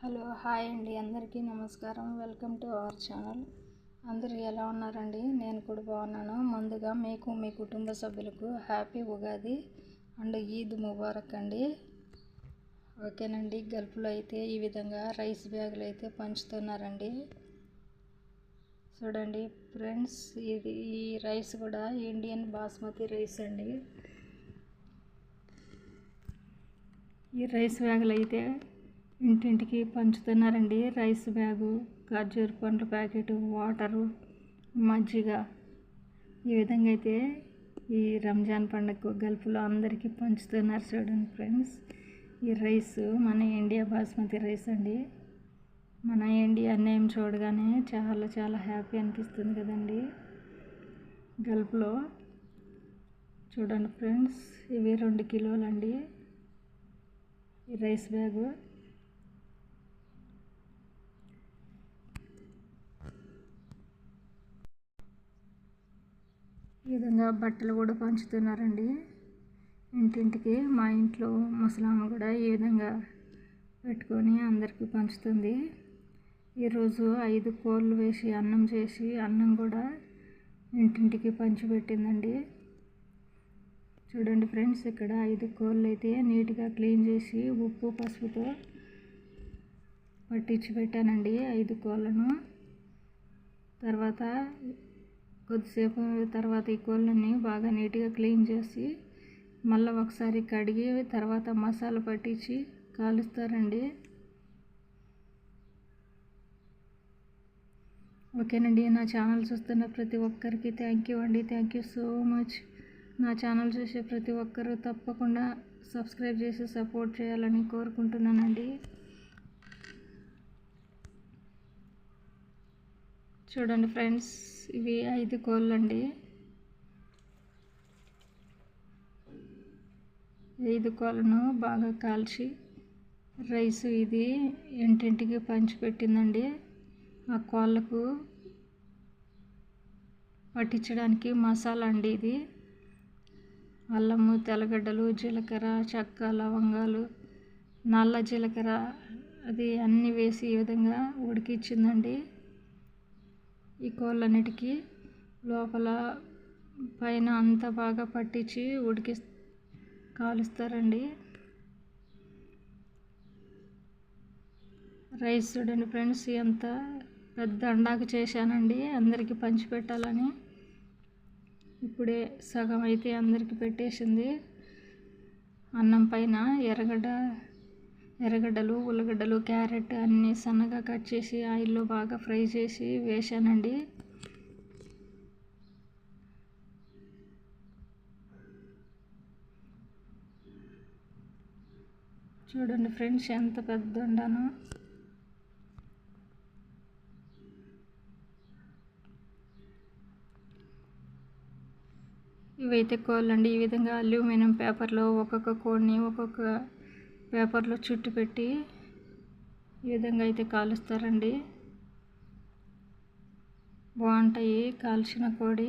Hello hi అండి. అందరికీ నమస్కారం. Welcome to our channel. అందరూ ఎలా ఉన్నారండి? నేను కూడా బాగున్నాను. ముందుగా మీకు మీ కుటుంబ సభ్యులకు హ్యాపీ ఉగాది అండ్ ఈద్ ముబారక్ అండి. ఓకేనండి. గల్ఫ్లో అయితే ఈ విధంగా రైస్ బ్యాగులు అయితే పంచుతున్నారండి. చూడండి ఫ్రెండ్స్ ఇది ఈ రైస్ కూడా ఇండియన్ బాస్మతి రైస్ అండి. ఈ రైస్ బ్యాగులు అయితే ఇంటింటికి పంచుతున్నారండి. రైస్ బ్యాగు ఖర్జూర పండ్ల ప్యాకెట్ వాటరు మజ్జిగ. ఈ విధంగా అయితే ఈ రంజాన్ పండుగ గల్ఫ్లో అందరికీ పంచుతున్నారు చూడండి ఫ్రెండ్స్. ఈ రైస్ మన ఇండియా బాస్మతి రైస్ అండి. మన ఇండియా నేమ్ చూడగానే చాలా చాలా హ్యాపీ అనిపిస్తుంది కదండి. గల్ఫ్లో చూడండి ఫ్రెండ్స్ ఇవి రెండు కిలోలండి. ఈ రైస్ బ్యాగు ఈ విధంగా బట్టలు కూడా పంచుతున్నారండి. ఇంటింటికి మా ఇంట్లో ముసలామ కూడా ఈ విధంగా పెట్టుకొని అందరికీ పంచుతుంది. ఈరోజు ఐదు కోళ్ళు వేసి అన్నం చేసి అన్నం కూడా ఇంటింటికి పంచిపెట్టిందండి. చూడండి ఫ్రెండ్స్ ఇక్కడ ఐదు కోళ్ళు అయితే నీట్గా క్లీన్ చేసి ఉప్పు పసుపుతో పట్టించి పెట్టానండి ఐదు కోళ్ళను. తర్వాత కొద్దిసేపు తర్వాత ఈ కోళ్ళని బాగా నీట్గా క్లీన్ చేసి మళ్ళీ ఒకసారి కడిగి తర్వాత మసాలా పట్టించి కాలుస్తారండి. ఓకేనండి నా ఛానల్ చూస్తున్న ప్రతి ఒక్కరికి థ్యాంక్ యూ అండి. Thank you so much. నా ఛానల్ చూసే ప్రతి ఒక్కరూ తప్పకుండా సబ్స్క్రైబ్ చేసి సపోర్ట్ చేయాలని కోరుకుంటున్నానండి. చూడండి ఫ్రెండ్స్ ఇవి ఐదు కోళ్ళు అండి ఐదు కోళ్ళను బాగా కాల్చి రైస్ ఇది ఇంటింటికి పంచిపెట్టిందండి. ఆ కోళ్ళకు పట్టించడానికి మసాలా అండి ఇది. అల్లము తెల్లగడ్డలు జీలకర్ర చెక్క లవంగాలు నల్ల జీలకర్ర అది అన్నీ వేసి ఈ విధంగా ఉడికిచ్చిందండి ఈ కోళ్ళన్నిటికీ లోపల పైన అంతా బాగా పట్టించి ఉడికి కాలుస్తారండి. రైస్ చూడండి ఫ్రెండ్స్ ఎంత పెద్ద అండాకు చేశానండి. అందరికీ పంచిపెట్టాలని ఇప్పుడే సగం అయితే అందరికీ పెట్టేసింది. అన్నం పైన ఎర్రగడ్డ ఎర్రగడ్డలు ఉల్లగడ్డలు క్యారెట్ అన్నీ సన్నగా కట్ చేసి ఆయిల్లో బాగా ఫ్రై చేసి వేసానండి చూడండి ఫ్రెండ్స్ ఎంత పెద్ద ఉండాను ఇవైతే కోళ్ళండి. ఈ విధంగా అల్యూమినియం పేపర్లో ఒక్కొక్క కోడిని ఒక్కొక్క పేపర్లో చుట్టు పెట్టి ఈ విధంగా అయితే కాలుస్తారండి. బాగుంటాయి కాల్చిన కోడి.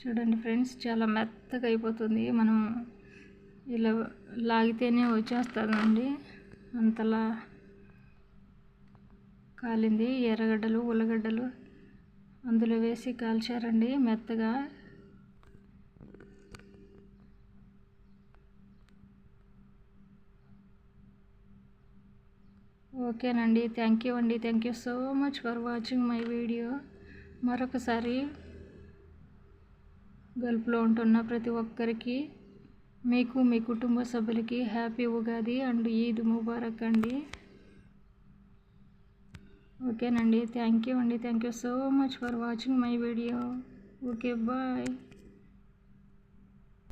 చూడండి ఫ్రెండ్స్ చాలా మెత్తగా అయిపోతుంది. మనం ఇలా లాగితేనే వచ్చేస్తుందండి. అంతలా కాలింది. ఎర్రగడ్డలు ఉల్లగడ్డలు అందులో వేసి కాల్చారండి మెత్తగా. ఓకేనండి. థ్యాంక్ యూ అండి. Thank you so much for watching my video మరొకసారి గల్ఫ్లో ఉంటున్న ప్రతి ఒక్కరికి మీకు మీ కుటుంబ సభ్యులకి హ్యాపీ ఉగాది అండ్ ఈద్ ముబారక్ అండి. ఓకేనండి. థ్యాంక్ యూ అండి. Thank you so much for watching my video okay bye